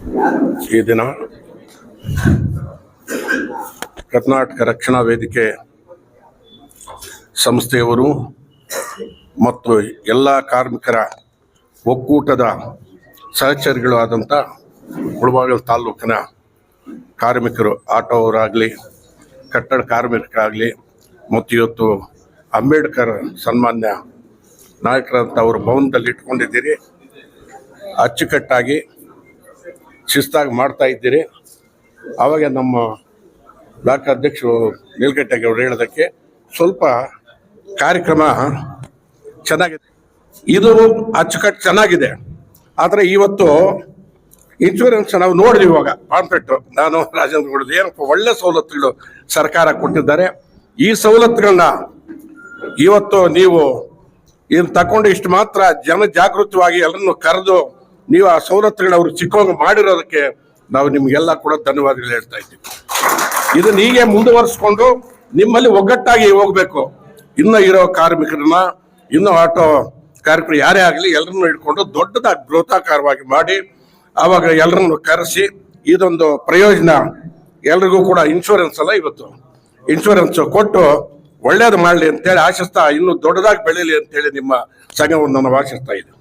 ಈ ದಿನ ಕರ್ನಾಟಕ ರಕ್ಷಣಾ ವೇದಿಕೆ ಸಂಸ್ಥೆಯವರು ಮತ್ತು ಎಲ್ಲ ಕಾರ್ಮಿಕರ ಒಕ್ಕೂಟದ ಸಹಚರಿಗಳು ಆದಂಥ ಮುಳಬಾಗಿಲು ತಾಲೂಕಿನ ಕಾರ್ಮಿಕರು ಆಟೋವರಾಗಲಿ ಕಟ್ಟಡ ಕಾರ್ಮಿಕರಾಗಲಿ, ಮತ್ತು ಇವತ್ತು ಅಂಬೇಡ್ಕರ್ ಸನ್ಮಾನ್ಯ ನಾಯಕರಂತ ಅವರು ಭವನದಲ್ಲಿ ಇಟ್ಕೊಂಡಿದ್ದೀರಿ. ಅಚ್ಚುಕಟ್ಟಾಗಿ ಶಿಸ್ತಾಗಿ ಮಾಡ್ತಾ ಇದ್ದೀರಿ. ಅವಾಗ ನಮ್ಮ ಬ್ಲಾಕ್ ಅಧ್ಯಕ್ಷರು ನೀಲ್ಕಟ್ಟೆಗೆ ಅವರು ಹೇಳೋದಕ್ಕೆ ಸ್ವಲ್ಪ ಕಾರ್ಯಕ್ರಮ ಚೆನ್ನಾಗಿದೆ. ಇದು ಅಚ್ಚುಕಟ್ಟು ಚೆನ್ನಾಗಿದೆ. ಆದರೆ ಇವತ್ತು ಇನ್ಶೂರೆನ್ಸ್ ನಾವು ನೋಡಿದ್ವಿ ಇವಾಗ ಪಾಂಪ್ಲೆಟ್ ನಾನು ರಾಜೇಂದ್ರ ಗೌಡ ಏನಪ್ಪ, ಒಳ್ಳೆ ಸವಲತ್ತುಗಳು ಸರ್ಕಾರ ಕೊಟ್ಟಿದ್ದಾರೆ. ಈ ಸವಲತ್ತುಗಳನ್ನ ಇವತ್ತು ನೀವು ಇದನ್ನು ತಗೊಂಡು ಇಷ್ಟು ಮಾತ್ರ ಜನ ಜಾಗೃತವಾಗಿ ಎಲ್ಲರನ್ನು ಕರೆದು ನೀವು ಆ ಸವಲತ್ತುಗಳು ಅವ್ರು ಚಿಕ್ಕವಾಗ ಮಾಡಿರೋದಕ್ಕೆ ನಾವು ನಿಮ್ಗೆಲ್ಲ ಕೂಡ ಧನ್ಯವಾದಗಳು ಹೇಳ್ತಾ ಇದ್ದೀವಿ. ಇದನ್ನ ಹೀಗೆ ಮುಂದುವರಿಸ್ಕೊಂಡು ನಿಮ್ಮಲ್ಲಿ ಒಗ್ಗಟ್ಟಾಗಿ ಹೋಗ್ಬೇಕು. ಇನ್ನು ಇರೋ ಕಾರ್ಮಿಕರನ್ನ, ಇನ್ನು ಆಟೋ ಕಾರ್ಮಿಕರು ಯಾರೇ ಆಗಲಿ ಎಲ್ಲರನ್ನು ಇಟ್ಕೊಂಡು ದೊಡ್ಡದಾಗಿ ಬೃಹತಾಕಾರವಾಗಿ ಮಾಡಿ ಆವಾಗ ಎಲ್ಲರನ್ನು ಕರೆಸಿ ಇದೊಂದು ಪ್ರಯೋಜನ. ಎಲ್ರಿಗೂ ಕೂಡ ಇನ್ಶೂರೆನ್ಸ್ ಅಲ್ಲ ಇವತ್ತು. ಇನ್ಶೂರೆನ್ಸ್ ಕೊಟ್ಟು ಒಳ್ಳೇದು ಮಾಡಲಿ ಅಂತೇಳಿ ಆಶಿಸ್ತಾ ಇನ್ನೂ ದೊಡ್ಡದಾಗಿ ಬೆಳೀಲಿ ಅಂತೇಳಿ ನಿಮ್ಮ ಸಂಘವನ್ನು ನಾನು ಆಶಿಸ್ತಾ ಇದ್ದೀನಿ.